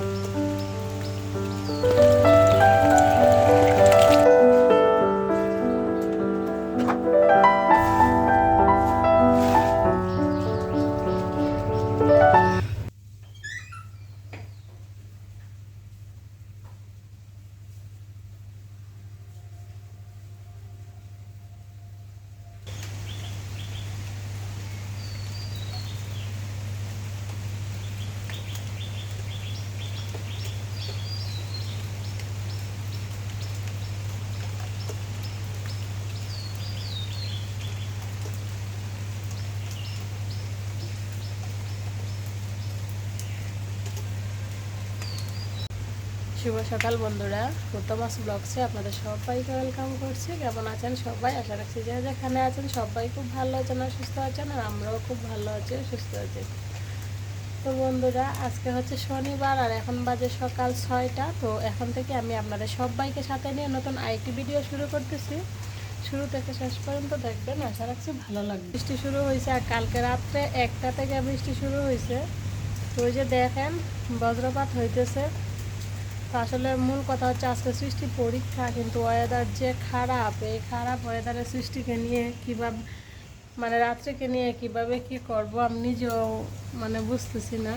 了。শুভ সকাল বন্ধুরা। প্রথমাস ব্লগসে আপনাদের সবাইকে ওয়েলকাম করছি। কেমন আছেন সবাই? আশা রাখছি যে যেখানে আছেন সবাই খুব ভালো আছেন আর সুস্থ আছেন আর আমরাও খুব ভালো আছি সুস্থ আছি। তো বন্ধুরা, আজকে হচ্ছে শনিবার আর এখন বাজে সকাল ছয়টা। তো এখন থেকে আমি আপনাদের সবাইকে সাথে নিয়ে নতুন আইটি ভিডিও শুরু করতেছি। শুরু থেকে শেষ পর্যন্ত দেখবেন, আশা রাখছি ভালো লাগবে। বৃষ্টি শুরু হয়েছে আর কালকে রাত্রে একটা থেকে বৃষ্টি শুরু হয়েছে। তো ওই যে দেখেন, বজ্রপাত হইতেছে। আসলে মূল কথা হচ্ছে আজকে সৃষ্টি পরীক্ষা, কিন্তু ওয়েদার যে খারাপ, এই খারাপ ওয়েদারের সৃষ্টিকে নিয়ে কীভাবে মানে রাত্রিকে নিয়ে কীভাবে কি করব আমি নিজেও মানে বুঝতেছি না।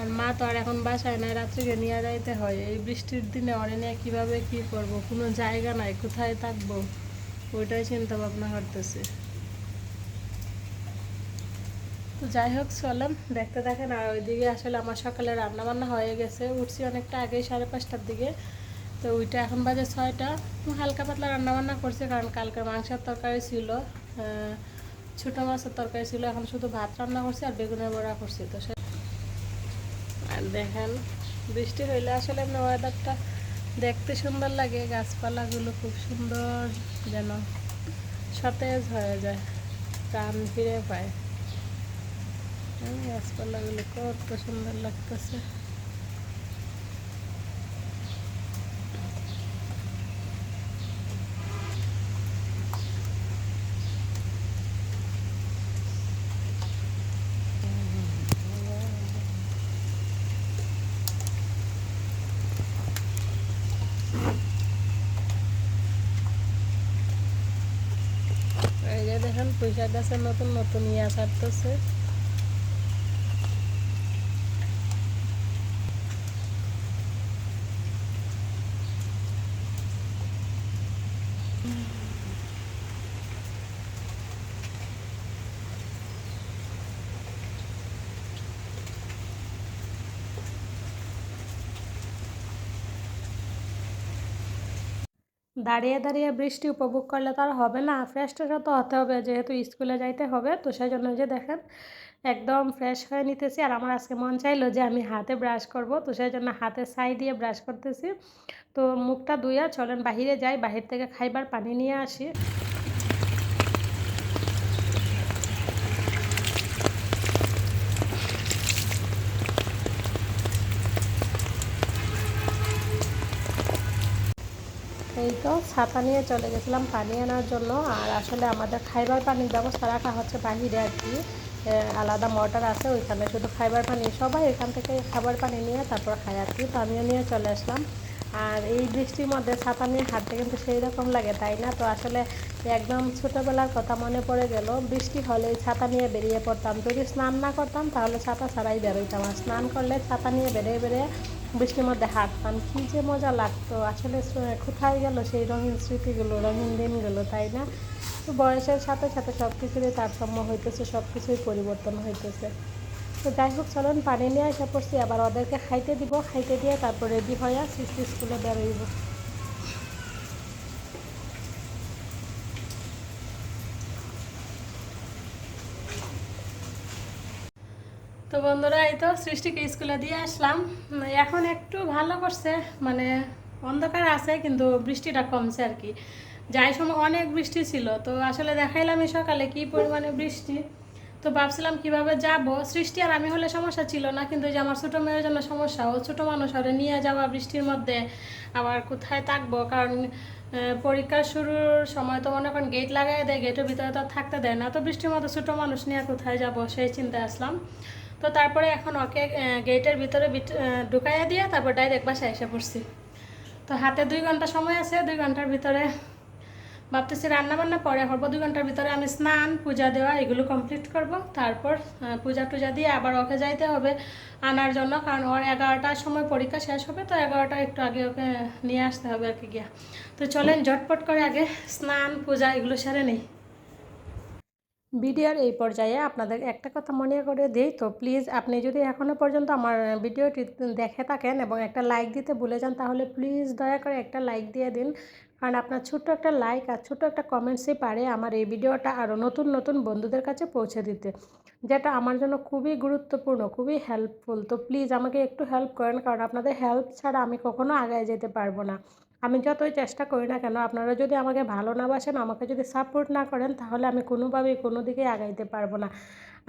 আর মা তো আর এখন বাসায় নাই, রাত্রিকে নিয়ে যাইতে হয়। এই বৃষ্টির দিনে অনে নিয়ে কীভাবে কি করব? কোনো জায়গা নাই, কোথায় থাকব? ওইটাই চিন্তা ভাবনা করতেছি। তো যাই হোক, চলেন। দেখতে দেখেন আর ওইদিকে আসলে আমার সকালে রান্না বান্না হয়ে গেছে। উঠছি অনেকটা আগেই, সাড়ে পাঁচটার দিকে। তো ওইটা এখন বাজে ছয়টা। হালকা পাতলা রান্না বান্না করছে, কারণ কালকে মাংসের তরকারি ছিল ছোটো মাছের তরকারি ছিল। এখন শুধু ভাত রান্না করছি আর বেগুনের বড়া করছি। তো সে আর দেখেন, বৃষ্টি হইলে আসলে এমনি ওয়েদারটা দেখতে সুন্দর লাগে। গাছপালাগুলো খুব সুন্দর যেন সতেজ হয়ে যায়, প্রাণ ফিরে পায়। গাছপালাগুলো কত সুন্দর লাগতেছে। দেখেন পয়সা গাছের নতুন নতুন ইয়া ছাড়তেছে। দাঁড়িয়ে দাঁড়িয়ে বৃষ্টি উপভোগ করলে তো আর হবে না। ফ্রেশ ট্রেশও তো হতে হবে, যেহেতু স্কুলে যাইতে হবে, তো সেই জন্য যে দেখেন, একদম ফ্রেশ হয়ে নিতেছি। আর আমার আজকে মন চাইলো যে আমি হাতে ব্রাশ করব, তো সেই জন্য হাতে সাই দিয়ে ব্রাশ করতেছি। তো মুখটা ধুইয়া চলেন, বাহিরে যাই, বাহির থেকে খাইবার পানি নিয়ে আসি। এই তো, ছাতা নিয়ে চলে গেছিলাম পানি আনার জন্য। আর আসলে আমাদের খাইবার পানির ব্যবস্থা রাখা হচ্ছে বাহিরে আর কি। আলাদা মোটর আছে, ওইখানে শুধু খাইবার পানি। সবাই এখান থেকে খাবার পানি নিয়ে তারপর খাই আর কি। তো আমিও নিয়ে চলে আসলাম। আর এই বৃষ্টির মধ্যে ছাতা নিয়ে হাঁটতে কিন্তু সেই রকম লাগে, তাই না? তো আসলে একদম ছোটোবেলার কথা মনে পড়ে গেল। বৃষ্টি হলে ছাতা নিয়ে বেরিয়ে পড়তাম। যদি স্নান না করতাম, তাহলে ছাতা ছাড়াই বেরোইতাম। আর স্নান করলে ছাতা নিয়ে বেরিয়ে বেরিয়ে বৃষ্টির মধ্যে হাঁটতাম কী যে মজা লাগতো। আসলে কোথায় গেল সেই রঙিন স্মৃতিগুলো, রঙিন দিনগুলো, তাই না? তো বয়সের সাথে সাথে সব কিছুরই তারতম্য হইতেছে সব কিছুই পরিবর্তন হইতেছে। তো যাই হোক, চলুন পানি নিয়ে আসা পড়ছি। আবার ওদেরকে খাইতে দিব। খাইতে দিয়ে তারপর রেডি হয়ে সৃষ্টি স্কুলে বেরোইব। তো বন্ধুরা, এই তো সৃষ্টিকে স্কুলে দিয়ে আসলাম। এখন একটু ভালো করছে মানে অন্ধকার আছে, কিন্তু বৃষ্টিটা কমছে আর কি। যাই সময় অনেক বৃষ্টি ছিল, তো আসলে দেখাইলাম এই সকালে কি পরিমাণে বৃষ্টি। তো ভাবছিলাম কীভাবে যাব। সৃষ্টি আর আমি হলে সমস্যা ছিল না, কিন্তু যে আমার ছোটো মেয়ের জন্য সমস্যা, ও ছোটো মানুষ, ওরে নিয়ে যাওয়া বৃষ্টির মধ্যে আবার কোথায় থাকব? কারণ পরীক্ষা শুরুর সময় তো মনে করেন গেট লাগাই দেয় গেটের ভিতরে তো থাকতে দেয় না। তো বৃষ্টির মতো ছোটো মানুষ নিয়ে কোথায় যাব সেই চিন্তায় আসলাম। তো তারপরে এখন ওকে গেটের ভিতরে ঢুকাইয়া দিয়ে তারপর ডাইরেক্ট বাসায় এসে পড়ছি। তো হাতে দুই ঘণ্টা সময় আছে, দুই ঘণ্টার ভিতরে ভাবতেছি রান্না বান্না পরে করব। দুই ঘণ্টার ভিতরে আমি স্নান, পূজা দেওয়া এগুলো কমপ্লিট করব। তারপর পূজা টুজা দিয়ে আবার ওকে যাইতে হবে আনার জন্য, কারণ ওর এগারোটার সময় পরীক্ষা শেষ হবে, তো এগারোটা একটু আগে ওকে নিয়ে আসতে হবে আর কি গিয়া। তো চলেন, ঝটপট করে আগে স্নান, পূজা এগুলো সেরে নেই। ভিডিওর এই পর্যায়ে আপনাদের একটা কথা মনে করে দিই, তো প্লিজ আপনি যদি এখনও পর্যন্ত আমার ভিডিওটি দেখে থাকেন এবং একটা লাইক দিতে ভুলে যান, তাহলে প্লিজ দয়া করে একটা লাইক দিয়ে দিন। কারণ আপনার ছোট্ট একটা লাইক আর ছোট্ট একটা কমেন্টসই পারে আমার এই ভিডিওটা আরও নতুন নতুন বন্ধুদের কাছে পৌঁছে দিতে, যেটা আমার জন্য খুবই গুরুত্বপূর্ণ, খুবই হেল্পফুল তো প্লিজ আমাকে একটু হেল্প করেন, কারণ আপনাদের হেল্প ছাড়া আমি কখনো আগায় যেতে পারব না। আমি যতই চেষ্টা করি না কেন, আপনারা যদি আমাকে ভালো না বাসেন, আমাকে যদি সাপোর্ট না করেন, তাহলে আমি কোনোভাবেই কোনো দিকে আগাইতে পারব না।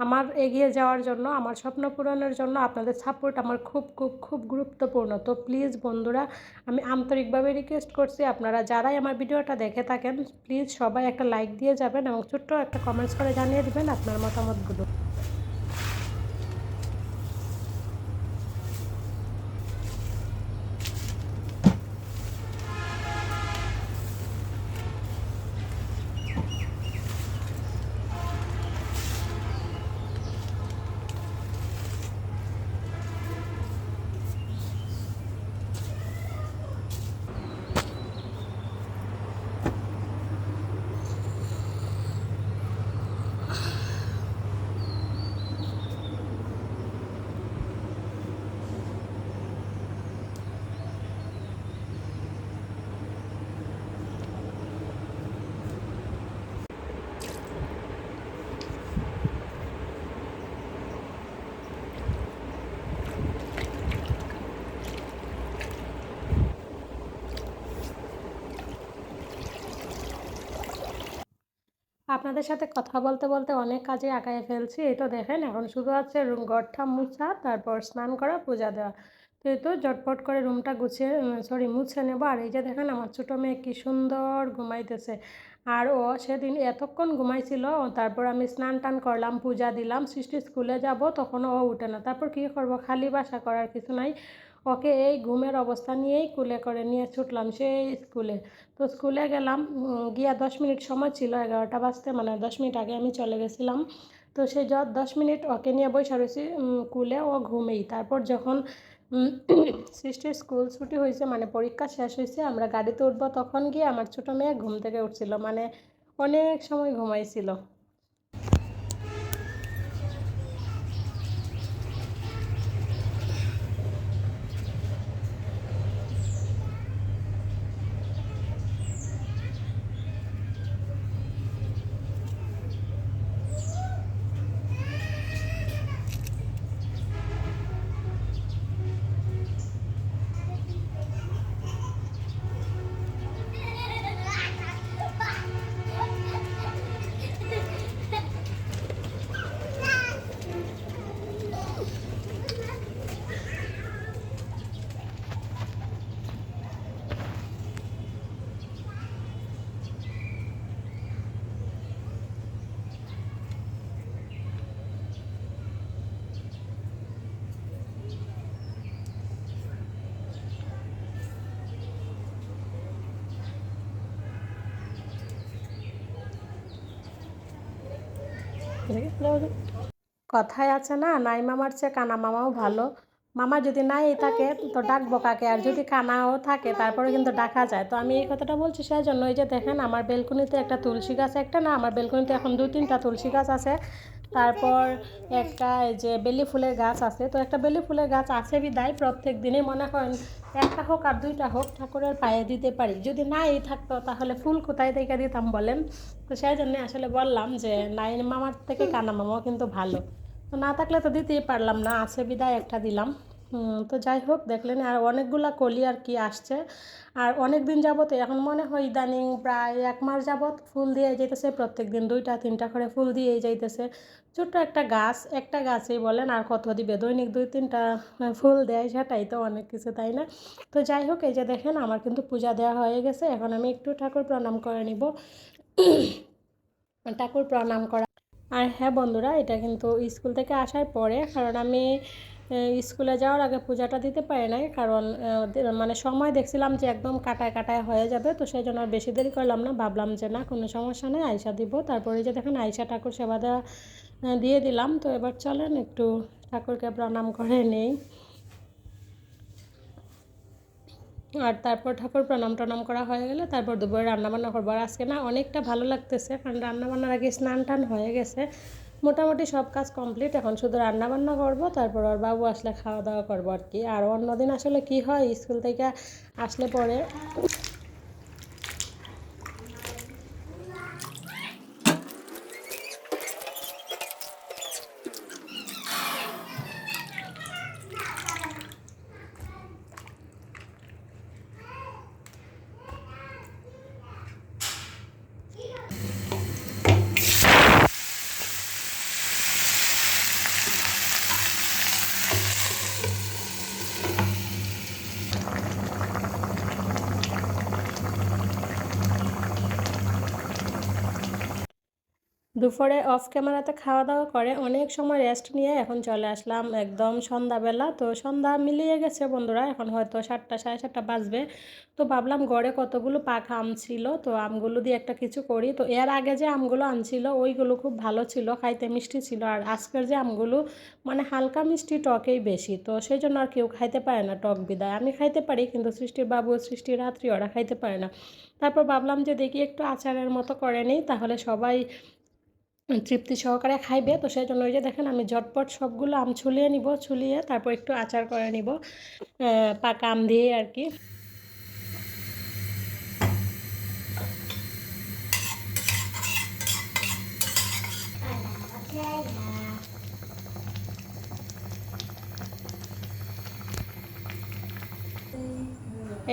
আমার এগিয়ে যাওয়ার জন্য, আমার স্বপ্ন পূরণের জন্য আপনাদের সাপোর্ট আমার খুব খুব খুব গুরুত্বপূর্ণ। তো প্লিজ বন্ধুরা, আমি আন্তরিকভাবে রিকোয়েস্ট করছি, আপনারা যারাই আমার ভিডিওটা দেখে থাকেন প্লিজ সবাই একটা লাইক দিয়ে যাবেন এবং ছোট্ট একটা কমেন্টস করে জানিয়ে দেবেন আপনার মতামতগুলো। আপনাদের সাথে কথা বলতে বলতে অনেক কাজে আগায় ফেলছি। এই তো দেখেন, এখন শুধু আছে রুম ঘরটা মুছা, তারপর স্নান করা, পূজা দেওয়া। তো এই তো ঝটপট করে রুমটা গুছিয়ে সরি মুছে নেব। আর এই যে দেখেন, আমার ছোটো মেয়ে কী সুন্দর ঘুমাইতেছে। আর ও সেদিন এতক্ষণ ঘুমাইছিল তারপর আমি স্নান টান করলাম, পূজা দিলাম, সৃষ্টি স্কুলে যাব, তখন ও উঠে না। তারপর কী করব? খালি বাসা করার কিছু নাই। ওকে এই ঘুমের অবস্থা নিয়েই কুলে করে, নিয়ে ছুটলাম সেই স্কুলে তো স্কুলে গেলাম গিয়া দশ মিনিট সময় ছিল, এগারোটা বাজতে মানে দশ মিনিট আগে আমি চলে গেছিলাম। তো সেই য, দশ মিনিট ওকে নিয়ে বসে রয়েছি কুলে ও ঘুমেই। তারপর যখন সৃষ্টির স্কুল ছুটি হয়েছে মানে পরীক্ষা শেষ হয়েছে, আমরা গাড়িতে উঠবো, তখন গিয়ে আমার ছোটো মেয়ে ঘুম থেকে উঠছিল মানে অনেক সময় ঘুমাইছিল। কথায় আছে না, নাই মামার চেয়ে কানা মামাও ভালো। মামা যদি নাই থাকে, তো ডাকবো কাকে? আর যদি কানাও থাকে, তারপরে কিন্তু ডাকা যায়। তো আমি এই কথাটা বলছি সেই জন্য এই যে দেখেন, আমার বেলকুনিতে একটা তুলসী গাছ একটা না, আমার বেলকুনিতে এখন দু তিনটা তুলসী গাছ আছে। তারপর একটা যে বেলি ফুলের গাছ আছে, তো একটা বেলি ফুলের গাছ আছে বিদায় প্রত্যেক দিনে মনে করেন একটা হোক আর দুইটা হোক ঠাকুরের পায়ে দিতে পারি। যদি নাই থাকতো তাহলে ফুল কোথায় থেকে দিতাম বলেন? তো সেই জন্য আসলে বললাম যে নাইন মামার থেকে কানা মামাও কিন্তু ভালো। তো না থাকলে তো দিতেই পারলাম না, আছে বিদায় একটা দিলাম। তো যাই হোক, দেখলেন আর অনেকগুলা কলি আর কি আসছে। আর অনেক দিন যাবত এখন মনে হয় ইদানিং প্রায় এক মাস যাবত ফুল দিয়ে যাইতেছে প্রত্যেক দিন দুইটা, তিনটা করে ফুল দিয়ে যাইতেছে। ছোট্ট একটা গাছ, একটা গাছই বলেন, আর কত দিবে দৈনিক দুই, তিনটা ফুল দেয় সেটাই তো অনেক কিছু, তাই না? তো যাই হোক, এই যে দেখেন আমার কিন্তু পূজা দেওয়া হয়ে গেছে, এখন আমি একটু ঠাকুর প্রণাম করে নিব। ঠাকুর প্রণাম করা আর হ্যাঁ বন্ধুরা, এটা কিন্তু স্কুল থেকে আসার পরে, কারণ আমি স্কুলে যাওয়ার আগে পূজাটা দিতে পারি নাই, কারণ মানে সময় দেখছিলাম যে একদম কাটায় কাটায় হয়ে যাবে, তো সেই জন্য বেশি দেরি করলাম না। ভাবলাম যে না, কোনো সমস্যা নেই আয়সা দিব। তারপরে যে দেখেন আয়সা ঠাকুর সেবা দেওয়া দিয়ে দিলাম। তো এবার চলেন, একটু ঠাকুরকে প্রণাম করে নেই। আর তারপর ঠাকুর প্রণাম টনাম করা হয়ে গেলে তারপর দুপুরে রান্নাবান্না করব। আর আজকে না অনেকটা ভালো লাগতেছে, কারণ রান্নাবান্নার আগে স্নান টান হয়ে গেছে। মোটামুটি সব কাজ কমপ্লিট, এখন শুধু রান্নাবান্না করব, তারপর আর বাবু আসলে খাওয়া দাওয়া করব আর কি। আর অন্যদিন আসলে কি হয়, স্কুল থেকে আসলে পরে দুপুরে অফ ক্যামেরাতে খাওয়া দাওয়া করে, অনেক সময় রেস্ট নিয়ে এখন চলে আসলাম একদম সন্ধ্যাবেলা। তো সন্ধ্যা মিলিয়ে গেছে বন্ধুরা, এখন হয়তো সাতটা, সাড়ে সাতটা বাজবে। তো ভাবলাম গড়ে কতগুলো পাখা আম ছিল, তো আমগুলো দিয়ে একটা কিছু করি। তো এর আগে যে আমগুলো আনছিল, ওইগুলো খুব ভালো ছিল, খাইতে মিষ্টি ছিল। আর আজকের যে আমগুলো মানে হালকা মিষ্টি টকেই বেশি। তো সেই জন্য আর কেউ খাইতে পারে না টক বিদায়। আমি খাইতে পারি, কিন্তু সৃষ্টির বাবু সৃষ্টির রাত্রি ওরা খাইতে পারে না। তারপর ভাবলাম যে দেখি একটু আচারের মতো করে নিই, তাহলে সবাই তৃপ্তি সহকারে খাইবে। তো সেই জন্য ওই যে দেখেন আমি ঝটপট সবগুলো আম ছুলিয়ে নিব, ছুলিয়ে তারপর একটু আচার করে নিব পাকা আম দিয়ে আর কি।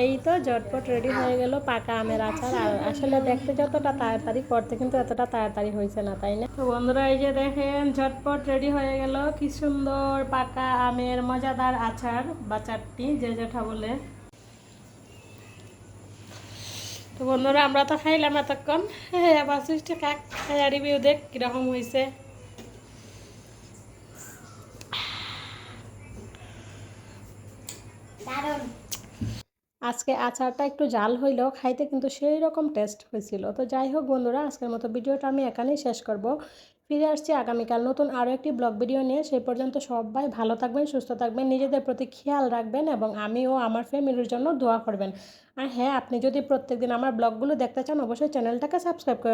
এই তো ঝটপট রেডি হয়ে গেল পাকা আমের আচার। আর আসলে দেখতে যতটা তাড়াতাড়ি করতে কিন্তু এতটা তাড়াতাড়ি হয়েছে না, তাই না? তো বন্ধুরা, এই যে দেখেন, ঝটপট রেডি হয়ে গেল। কি সুন্দর পাকা আমের মজাদার আচার বা চাটনি, যে যেটা বলে। তো বন্ধুরা, আমরা তো খাইলাম এতক্ষণ। হ্যাঁ আবার খাক খাইয়া রিভিউ দেখ, কীরকম হয়েছে। দারুণ। আজকে আচারটা একটু জাল হইলেও খাইতে কিন্তু সেই রকম টেস্ট হয়েছিল তো যাই হোক বন্ধুরা, আজকের মতো ভিডিওটা আমি এখানেই শেষ করব। ফিরে আসছি আগামীকাল নতুন আরও একটি ব্লগ ভিডিও নিয়ে। সেই পর্যন্ত সবাই ভালো থাকবেন, সুস্থ থাকবেন, নিজেদের প্রতি খেয়াল রাখবেন এবং আমি ও আমার ফ্যামিলির জন্য দোয়া করবেন। আর হ্যাঁ আপনি যদি প্রত্যেকদিন আমার ব্লগগুলো দেখতে চান, অবশ্যই চ্যানেলটাকে সাবস্ক্রাইব করে